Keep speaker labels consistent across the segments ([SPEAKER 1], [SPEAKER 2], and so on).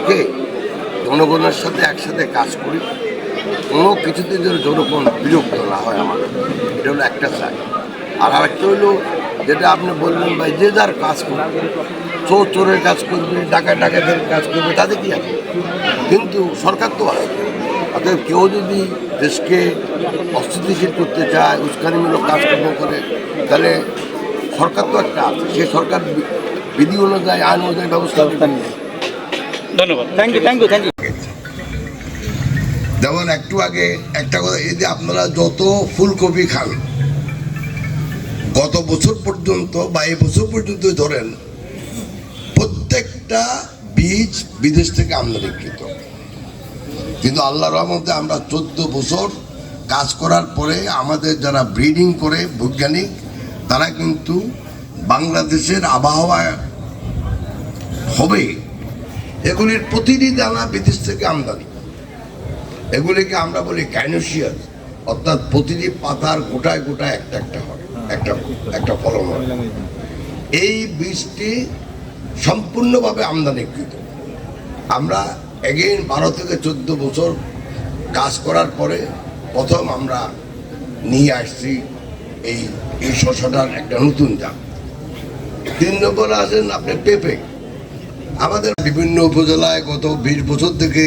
[SPEAKER 1] থেকে জনগণের সাথে একসাথে কাজ করি। কোনো কিছুতে যেন জনগণ বিরক্ত না হয় আমাদের। এটা হলো একটা চাই। আর আরেকটা হলো যেটা আপনি বললেন ভাই যে যার কাজ করবে চোর চোরের কাজ করবে ডাকা ডাকাতের কাজ করবে তাতে কি আছে? কিন্তু সরকার তো আছে। অতএব কেউ যদি দেশকে অস্থিতিশীল করতে চায় উস্কানিমূলক কাজকর্ম করে তাহলে সরকার তো একটা আছে। সে সরকার বিধি অনুযায়ী আইন অনুযায়ী ব্যবস্থা নেবে।
[SPEAKER 2] ধন্যবাদ।
[SPEAKER 3] Thank you thank you thank you
[SPEAKER 1] যেমন একটু আগে একটা কথা এই যে আপনারা যত ফুলকপি খান গত বছর পর্যন্ত বা এই বছর পর্যন্ত ধরেন প্রত্যেকটা বীজ বিদেশ থেকে আমদানিকৃত কিন্তু আল্লাহ রহমতে আমরা চোদ্দ বছর কাজ করার পরে আমাদের যারা ব্রিডিং করে বৈজ্ঞানিক তারা কিন্তু বাংলাদেশের আবহাওয়া হবে এগুলির প্রতিটি দানা বিদেশ থেকে আমদানি। এগুলিকে আমরা বলি ক্যানোসিয়াস অর্থাৎ প্রতিটি পাতার গোটায় গোটায় একটা একটা হয়, একটা একটা ফলন হয়। এই বীজটি সম্পূর্ণভাবে আমদানিকৃত। আমরা এগেইন বারো থেকে চোদ্দ বছর কাজ করার পরে প্রথম আমরা নিয়ে আসছি এই এই শশাটার একটা নতুন জাত তিন নম্বর আছেন আপনি পেঁপে। আমাদের বিভিন্ন উপজেলায় গত বিশ বছর থেকে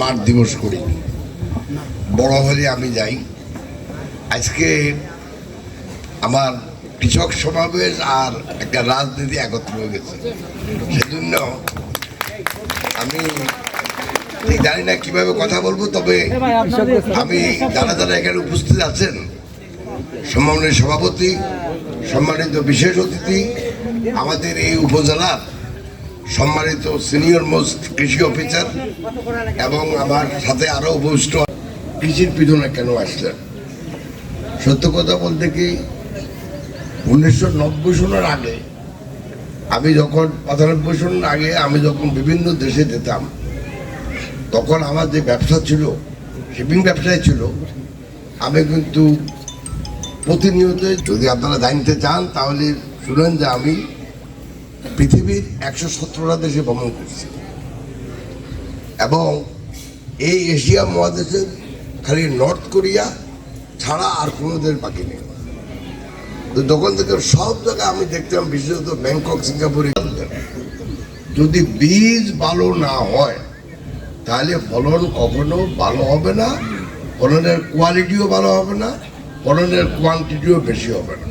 [SPEAKER 1] মাঠ দিবস করি। বড় হলে আমি যাই। আজকে আমার কৃষক সমাবেশ আর একটা রাজনীতি একত্র হয়ে গেছে। সেজন্য আমি জানি না কীভাবে কথা বলব, তবে আমি যারা যারা এখানে উপস্থিত আছেন সম্মানীয় সভাপতি, সম্মানিত বিশেষ অতিথি, আমাদের এই উপজেলার সম্মানিত সিনিয়র মোস্ট কৃষি অফিসার এবং আমার সাথে আরও উপস্থিত কৃষির পিছনে কেন আসলেন? সত্য কথা বলতে কি, উনিশশো নব্বই সনের আগে আমি যখন, পঁচানব্বই সনের আগে আমি যখন বিভিন্ন দেশে যেতাম, তখন আমার যে ব্যবসা ছিল শিপিং ব্যবসায় ছিল, আমি কিন্তু প্রতিনিয়ত যদি আপনারা জানতে চান, তাহলে শুনেন যে আমি পৃথিবীর একশো সতেরোটা দেশে ভ্রমণ করছি। এবং এই এশিয়া মহাদেশের খালি নর্থ কোরিয়া ছাড়া আর কোনো দেশ বাকি নেই। তো তখন থেকে সব জায়গায় আমি দেখতাম, বিশেষত ব্যাংকক, সিঙ্গাপুরে যদি বীজ ভালো না হয়, তাহলে ফলন কখনো ভালো হবে না, ফলনের কোয়ালিটিও ভালো হবে না, ফলনের কোয়ান্টিটিও বেশি হবে না।